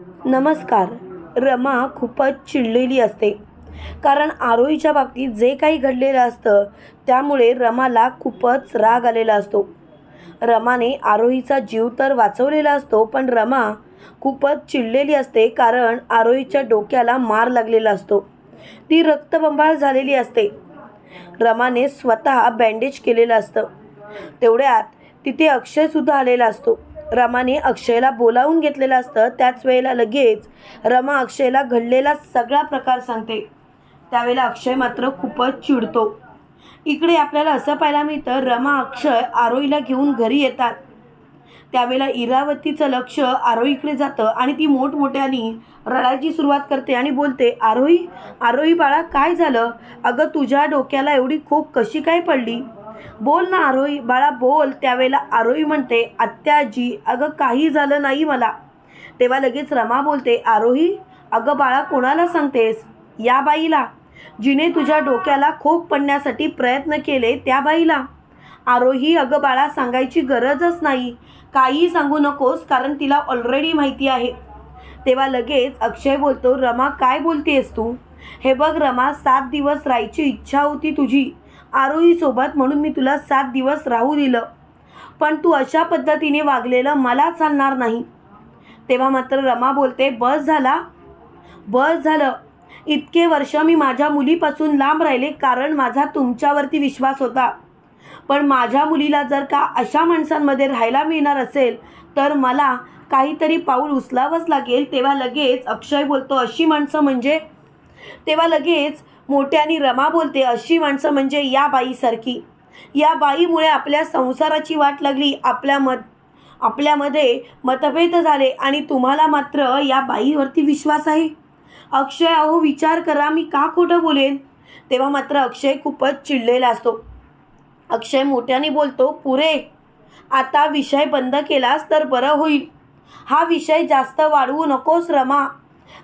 नमस्कार. रमा खूपच चिडलेली असते. कारण आरोहीच्या बाबतीत जे काही घडलेलं असतं त्यामुळे रमाला खूपच राग आलेला असतो. रमाने आरोहीचा जीव तर वाचवलेला असतो पण रमा खूपच चिडलेली असते कारण आरोहीच्या डोक्याला मार लागलेला असतो. ती रक्तबंबाळ झालेली असते. रमाने स्वतः बँडेज केलेलं असतं. तेवढ्यात तिथे अक्षयसुद्धा आलेला असतो. रमाने अक्षयला बोलावून घेतलेलं असतं. त्याच वेळेला लगेच रमा अक्षयला घडलेला सगळा प्रकार सांगते. त्यावेळेला अक्षय मात्र खूपच चिडतो. इकडे आपल्याला असं पाहायला मिळतं रमा अक्षय आरोहीला घेऊन घरी येतात. त्यावेळेला इरावतीचं लक्ष आरोहीकडे जातं आणि ती मोठमोठ्याने रडायची सुरुवात करते आणि बोलते आरोही आरोही बाळा काय झालं? अगं तुझ्या डोक्याला एवढी खोक कशी काय पडली? बोल ना आरोही बाळा बोल. त्यावेळेला आरोही म्हणते आत्याजी अगं काही झालं नाही मला. तेव्हा लगेच रमा बोलते आरोही अगं बाळा कोणाला सांगतेस? या बाईला. जिने तुझ्या डोक्याला खोक पडण्यासाठी प्रयत्न केले त्या बाईला. आरोही अगं बाळा सांगायची गरजच नाही. काही सांगू नकोस कारण तिला ऑलरेडी माहिती आहे. तेव्हा लगेच अक्षय बोलतो रमा काय बोलतेस तू? हे बघ रमा सात दिवस राहायची इच्छा होती तुझी. आरोहीसोबत म्हणून मी तुला सात दिवस राहू दिलं. पण तू अशा पद्धतीने वागलेलं मला चालणार नाही. तेव्हा मात्र रमा बोलते बस झाला. बस झालं. इतके वर्ष मी माझ्या मुलीपासून लांब राहिले कारण माझा तुमच्यावरती विश्वास होता. पण माझ्या मुलीला जर का अशा माणसांमध्ये राहायला मिळणार असेल तर मला काहीतरी पाऊल उचलावंच लागेल. तेव्हा लगेच अक्षय बोलतो अशी माणसं म्हणजे? तेव्हा लगेच मोठ्यानी रमा बोलते अशी माणसं म्हणजे या बाईसारखी. या बाईमुळे आपल्या संसाराची वाट लागली आपल्या मत आपल्यामध्ये मतभेद झाले आणि तुम्हाला मात्र या बाईवरती विश्वास आहे. अक्षय अहो विचार करा मी का खोटं बोलेन? तेव्हा मात्र अक्षय खूपच चिडलेला असतो. अक्षय मोठ्याने बोलतो पुरे आता विषय बंद केलास तर बरं होईल. हा विषय जास्त वाढवू नकोस रमा.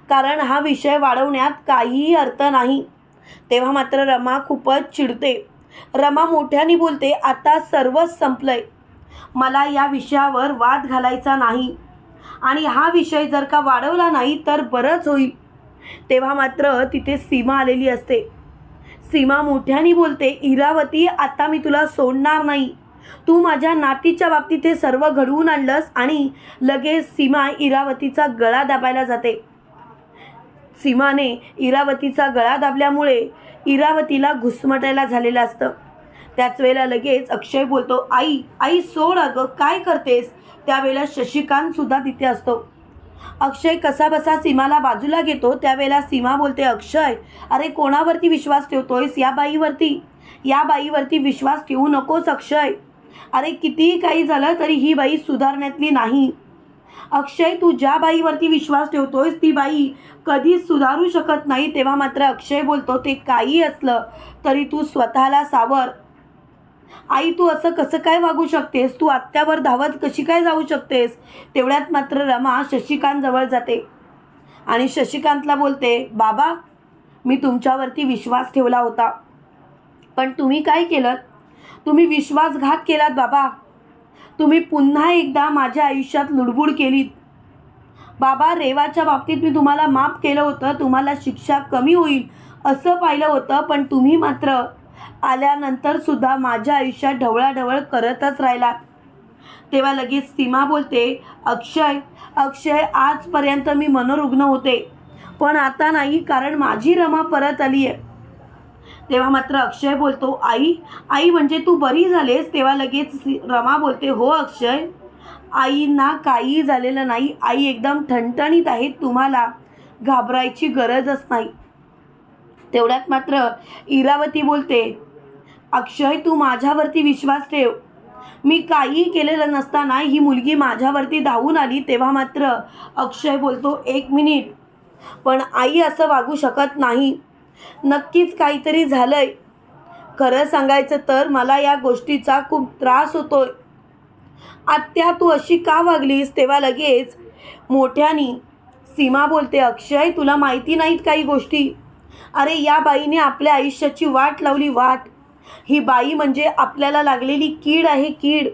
कारण हा विषय वाढवण्यात काहीही अर्थ नाही. तेव्हा मात्र रमा खूपच चिडते. रमा मोठ्याने बोलते आता सर्वच संपलंय. मला या विषयावर वाद घालायचा नाही. आणि हा विषय जर का वाढवला नाही तर बरंच होईल. तेव्हा मात्र तिथे सीमा आलेली असते. सीमा मोठ्याने बोलते इरावती आता मी तुला सोडणार नाही. तू माझ्या नातीच्या बाबतीत हे सर्व घडवून आणलंस आणि लगेच सीमा इरावतीचा गळा दाबायला जाते. सीमाने इरावतीचा गळा दाबल्यामुळे इरावतीला घुसमटायला झालेलं असतं. त्याच वेळेला लगेच अक्षय बोलतो आई आई सोड अगं काय करतेस? त्यावेळेला शशिकांतसुद्धा तिथे असतो. अक्षय कसा बसा सीमाला बाजूला घेतो त्यावेळेला सीमा बोलते अक्षय अरे कोणावरती विश्वास ठेवतोयस? या बाईवरती. या बाईवरती विश्वास ठेवू नकोस अक्षय. अरे कितीही काही झालं तरी ही बाई सुधारण्यातली नाही. अक्षय तू ज्या बाईवरती विश्वास ठेवतोयस ती बाई कधीच सुधारू शकत नाही. तेव्हा मात्र अक्षय बोलतो ते काही असलं तरी तू स्वतःला सावर. आई तू असं कसं काय वागू शकतेस? तू आत्यावर धावत कशी काय जाऊ शकतेस? तेवढ्यात मात्र रमा शशिकांत जवळ जाते आणि शशिकांतला बोलते बाबा मी तुमच्यावरती विश्वास ठेवला होता. पण तुम्ही काय केलं तुम्ही विश्वासघात केलात बाबा. तुम्ही पुन्हा एकदा माझ्या आयुष्यात लुडबुड केलीत. बाबा रेवाच्या बाबतीत मी तुम्हाला माफ केलं होतं तुम्हाला शिक्षा कमी होईल असं पाहिलं होतं पण तुम्ही मात्र आल्यानंतर सुद्धा माझ्या आयुष्यात ढवळाढवळ करतच राहिलात तेव्हा लगेच सीमा बोलते अक्षय अक्षय आजपर्यंत मी मनोरुग्ण होते पण आता नाही कारण माझी रमा परत आली आहे तेव्हा मात्र अक्षय बोलतो आई आई म्हणजे तू बरी झालेस. तेव्हा लगेच रमा बोलते हो अक्षय आईंना काही झालेलं नाही. आई एकदम ठणठणीत आहे तुम्हाला घाबरायची गरजच नाही. तेवढ्यात मात्र इरावती बोलते अक्षय तू माझ्यावरती विश्वास ठेव. मी काही केलेलं नसताना ही मुलगी माझ्यावरती धावून आली. तेव्हा मात्र अक्षय बोलतो एक मिनिट पण आई असं वागू शकत नाही. नक्कीच काहीतरी झालंय. खरं सांगायचं तर मला या गोष्टीचा खूप त्रास होतोय. आत्या तू अशी का वागलीस? तेव्हा लगेच मोठ्यानी सीमा बोलते अक्षय तुला माहिती नाहीत काही गोष्टी. अरे या बाईने आपल्या आयुष्याची वाट लावली वाट. ही बाई म्हणजे आपल्याला लागलेली कीड आहे कीड.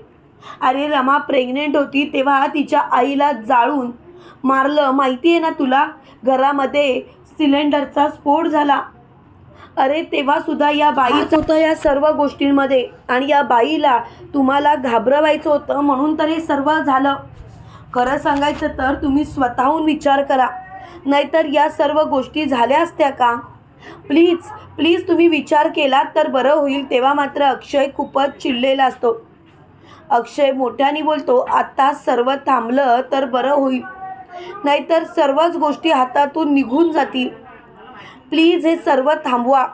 अरे रमा प्रेग्नेंट होती तेव्हा तिच्या आईला जाळून मारलं माहिती आहे ना तुला? घरामध्ये सिलेंडरचा स्फोट झाला. अरे तेव्हा सुद्धा या बाईच होतं या सर्व गोष्टींमध्ये आणि या बाईला तुम्हाला घाबरवायचं होतं म्हणून तर हे सर्व झालं. खरं सांगायचं तर तुम्ही स्वतःहून विचार करा. नाहीतर या सर्व गोष्टी झाल्या असत्या का? प्लीज प्लीज तुम्ही विचार केलात तर बरं होईल तेव्हा मात्र अक्षय खूपच चिडलेला असतो. अक्षय मोठ्याने बोलतो आत्ता सर्व थांबलं तर बरं होईल. नाहीतर सर्वच गोष्टी हातातून निघून जातील. प्लीज हे सर्व थांबवा.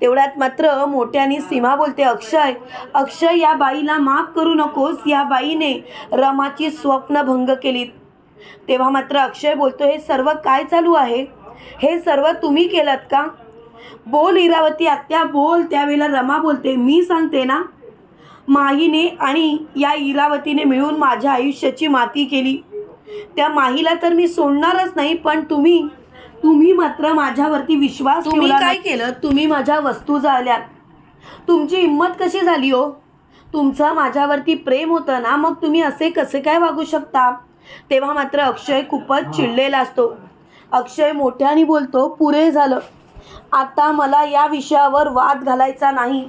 तेवढ्यात मात्र मोठ्याने सीमा बोलते अक्षय अक्षय या बाईला माफ करू नकोस. या बाईने रमाची स्वप्नभंग केलीत. तेव्हा मात्र अक्षय बोलतो हे सर्व काय चालू आहे? हे सर्व तुम्ही केलात का? बोल इरावती आत्या बोल. त्यावेळेला रमा बोलते मी सांगते ना माहीने आणि या इरावतीने मिळून माझ्या आयुष्याची माती केली. त्या माहीला तर मी सोडणारच नाही पण तुम्ही तुम्ही मात्र माझ्यावरती विश्वास तुम्ही काय केलं? तुम्ही माझ्या वस्तू जाळल्यात. तुमची हिंमत कशी झाली हो? तुमचं माझ्यावरती प्रेम होतं ना मग तुम्ही असे कसे काय वागू शकता? तेव्हा मात्र अक्षय खूपच चिडलेला असतो. अक्षय मोठ्याने बोलतो पुरे झालं. आता मला या विषयावर वाद घालायचा नाही.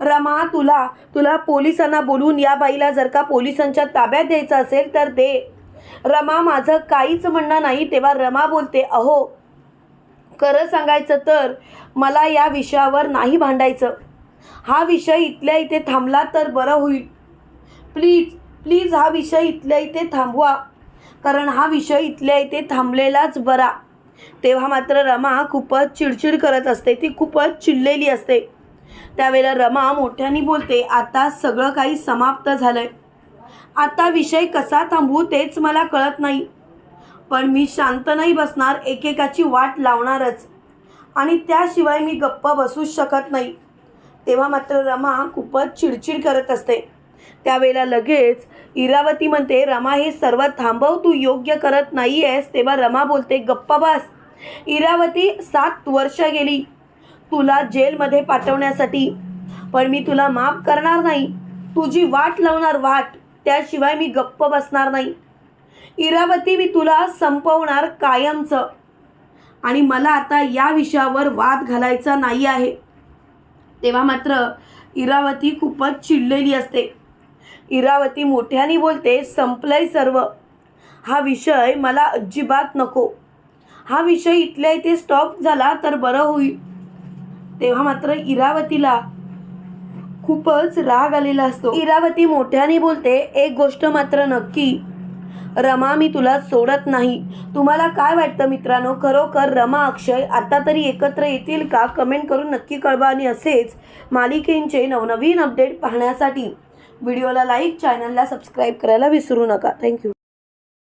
रमा तुला तुला पोलिसांना बोलून या बाईला जर का पोलिसांच्या ताब्यात द्यायचं असेल तर दे. रमा माझं काहीच म्हणणं नाही तेव्हा रमा बोलते अहो खरं सांगायचं तर मला या विषयावर नाही भांडायचं. हा विषय इथल्या इथे थांबला तर बरं होईल. प्लीज प्लीज हा विषय इथल्या इथे थांबवा. कारण हा विषय इथल्या इथे थांबलेलाच बरा. तेव्हा मात्र रमा खूपच चिडचिड करत असते. ती खूपच चिडलेली असते. त्यावेळेला रमा मोठ्याने बोलते आता सगळं काही समाप्त झालं आहे आता विषय कसा थांबवू तेच मला कळत नाही. पण मी शांत नाही बसणार एकेकाची वाट लावणारच. आणि त्याशिवाय मी गप्प बसूच शकत नाही. तेव्हा मात्र रमा खूपच चिडचिड करत असते. त्यावेळेला लगेच इरावती म्हणते रमा हे सर्व थांबव तू योग्य करत नाही आहेस तेव्हा रमा बोलते गप्प बस. इरावती सात वर्ष गेली. तुला जेलमध्ये पाठवण्यासाठी. पण मी तुला माफ करणार नाही. तुझी वाट लावणार वाट. त्याशिवाय मी गप्प बसणार नाही. इरावती मी तुला संपवणार कायमचं. आणि मला आता या विषयावर वाद घालायचा नाही आहे. तेव्हा मात्र इरावती खूपच चिडलेली असते. इरावती मोठ्याने बोलते संपलंय सर्व. हा विषय मला अजिबात नको. हा विषय इथल्या इथे स्टॉप झाला तर बरं होईल. तेव्हा मात्र इरावतीला खूपच राग आलेला असतो. इरावती मोठ्याने बोलते एक गोष्ट मात्र नक्की. रमा मी तुला सोडत नाही. तुम्हाला काय वाटतं मित्रांनो? खरोखर रमा अक्षय आता तरी एकत्र येतील का? कमेंट करून नक्की कळवा आणि असेच मालिकेंचे नवनवीन अपडेट पाहण्यासाठी. व्हिडिओला लाईक चॅनलला सबस्क्राईब करायला विसरू नका. थँक्यू